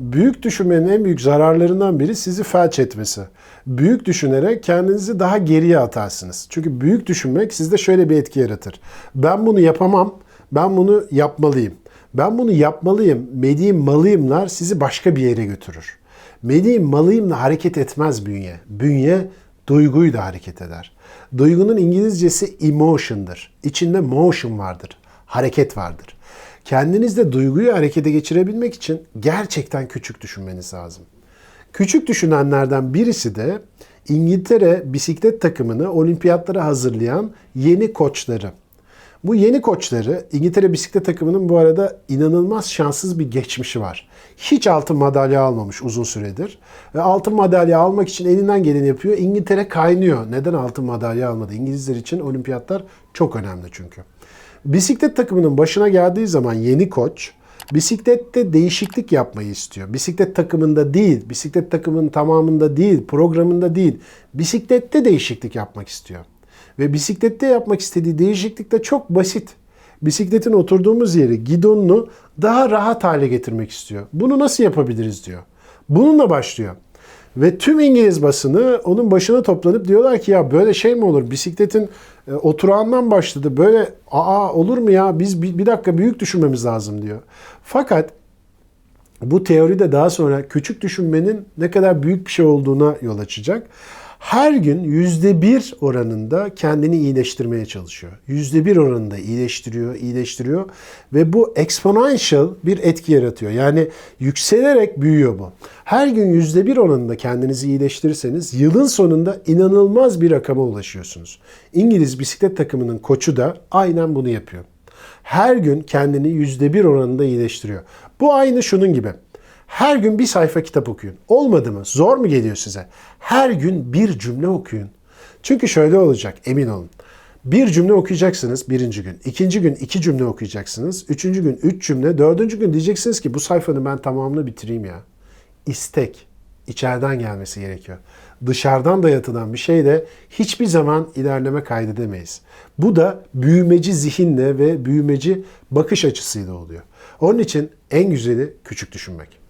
Büyük düşünmenin en büyük zararlarından biri sizi felç etmesi. Büyük düşünerek kendinizi daha geriye atarsınız. Çünkü büyük düşünmek sizde şöyle bir etki yaratır. Ben bunu yapamam, ben bunu yapmalıyım. Ben bunu yapmalıyım, mediyim malıyımlar sizi başka bir yere götürür. Mediyim malıyımla hareket etmez bünye. Bünye duyguyla hareket eder. Duygunun İngilizcesi emotion'dır. İçinde motion vardır, hareket vardır. Kendinizde duyguyu harekete geçirebilmek için gerçekten küçük düşünmeniz lazım. Küçük düşünenlerden birisi de İngiltere bisiklet takımını olimpiyatlara hazırlayan yeni koçları. Bu yeni koçları İngiltere bisiklet takımının bu arada inanılmaz şanssız bir geçmişi var. Hiç altın madalya almamış uzun süredir. Ve altın madalya almak için elinden geleni yapıyor. İngiltere kaynıyor. Neden altın madalya almadı? İngilizler için olimpiyatlar çok önemli çünkü. Bisiklet takımının başına geldiği zaman yeni koç bisiklette değişiklik yapmayı istiyor. Bisiklet takımında değil, bisiklet takımının tamamında değil, programında değil. Bisiklette değişiklik yapmak istiyor. Ve bisiklette yapmak istediği değişiklik de çok basit. Bisikletin oturduğumuz yeri, gidonunu daha rahat hale getirmek istiyor. Bunu nasıl yapabiliriz diyor. Bununla başlıyor. Ve tüm İngiliz basını onun başına toplanıp diyorlar ki ya böyle şey mi olur? Bisikletin e, oturağından başladı. Böyle aa olur mu ya? Biz bir, bir dakika büyük düşünmemiz lazım diyor. Fakat bu teoride daha sonra küçük düşünmenin ne kadar büyük bir şey olduğuna yol açacak. Her gün yüzde bir oranında kendini iyileştirmeye çalışıyor. Yüzde bir oranında iyileştiriyor, iyileştiriyor ve bu exponential bir etki yaratıyor. Yani yükselerek büyüyor bu. Her gün yüzde bir oranında kendinizi iyileştirirseniz yılın sonunda inanılmaz bir rakama ulaşıyorsunuz. İngiliz bisiklet takımının koçu da aynen bunu yapıyor. Her gün kendini yüzde bir oranında iyileştiriyor. Bu aynı şunun gibi. Her gün bir sayfa kitap okuyun. Olmadı mı? Zor mu geliyor size? Her gün bir cümle okuyun. Çünkü şöyle olacak emin olun. Bir cümle okuyacaksınız birinci gün. ikinci gün iki cümle okuyacaksınız. Üçüncü gün üç cümle. Dördüncü gün diyeceksiniz ki bu sayfanın ben tamamını bitireyim ya. İstek. içeriden gelmesi gerekiyor. Dışarıdan dayatılan bir şeyle hiçbir zaman ilerleme kaydedemeyiz. Bu da büyümeci zihinle ve büyümeci bakış açısıyla oluyor. Onun için en güzeli küçük düşünmek.